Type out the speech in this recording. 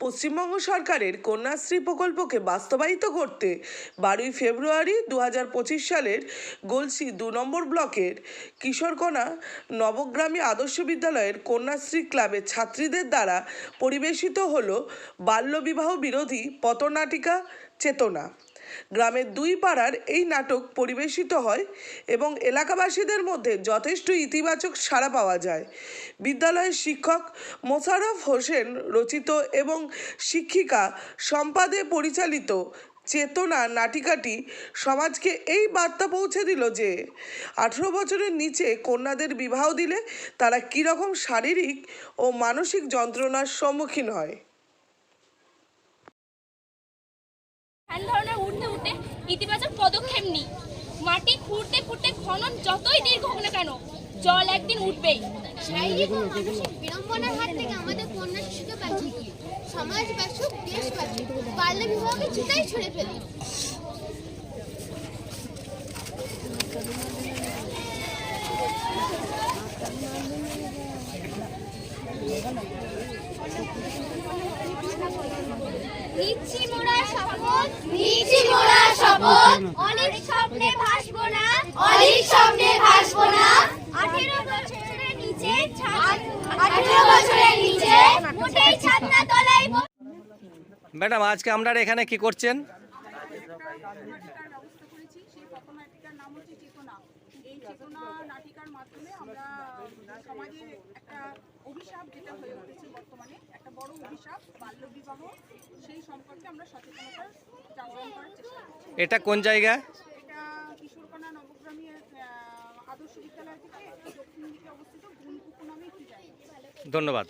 পশ্চিমবঙ্গ সরকারের কন্যাশ্রী প্রকল্পকে বাস্তবায়িত করতে বারোই ফেব্রুয়ারি দু হাজার পঁচিশ সালের গলসি দু নম্বর ব্লকের কিশোরকোনা নবগ্রামী আদর্শ বিদ্যালয়ের কন্যাশ্রী ক্লাবের ছাত্রীদের দ্বারা পরিবেশিত হল বাল্যবিবাহ বিরোধী পতনাটিকা চেতনা। গ্রামের দুই পাড়ার এই নাটক পরিবেশিত হয় এবং এলাকাবাসীদের মধ্যে যথেষ্ট ইতিবাচক সাড়া পাওয়া যায়। বিদ্যালয়ের শিক্ষক মোশারফ হোসেন রচিত এবং শিক্ষিকা সম্পাদে পরিচালিত চেতনা নাটিকাটি সমাজকে এই বার্তা পৌঁছে দিল যে, আঠেরো বছরের নিচে কন্যাদের বিবাহ দিলে তারা কীরকম শারীরিক ও মানসিক যন্ত্রণার সম্মুখীন হয়। ইতিবাচক পদক্ষেপ নিই। মাটি খুঁড়তে খুঁড়তে খনন যতই দীর্ঘ হোক না কেন, জল একদিন উঠবেই। শারীরিক ও মানসিক বিড়ম্বনার হাত থেকে আমাদের কন্যা শিশুকে বাঁচিয়ে সমাজ দেশ বাল্য বিবাহকে চিতাই ছুড়ে ফেলি নিচ্ছি মোরা শপথ নিচ্ছি মোরা শপথ। অনেক স্বপ্নে ভাসবো না অনেক স্বপ্নে ভাসবো না। আঠেরো বছরের নিচে আঠেরো বছরের নিচে মোটেই ছাদ তলায় ম্যাডাম আজকে আপনারা এখানে কি করছেন? নাটিকার ব্যবস্থা করেছি সেই পথনাটিকার নাম হচ্ছে চেতনা এই চেতনা নাটিকার মাধ্যমে আমরা সমাজের একটা অভিশাপ যেটা হয়ে উঠেছে বর্তমানে অভিশাপ বাল্যবিবাহ সেই সম্পর্কে আমরা সচেতনতা জাগরণ করার চেষ্টা করছি। এটা কোন জায়গা? এটা কিশোরকোনা নবগ্রামী আদর্শ বিদ্যালয় থেকে দক্ষিণ দিকে অবস্থিত গুনকুকু নামে একটি জায়গা। ধন্যবাদ।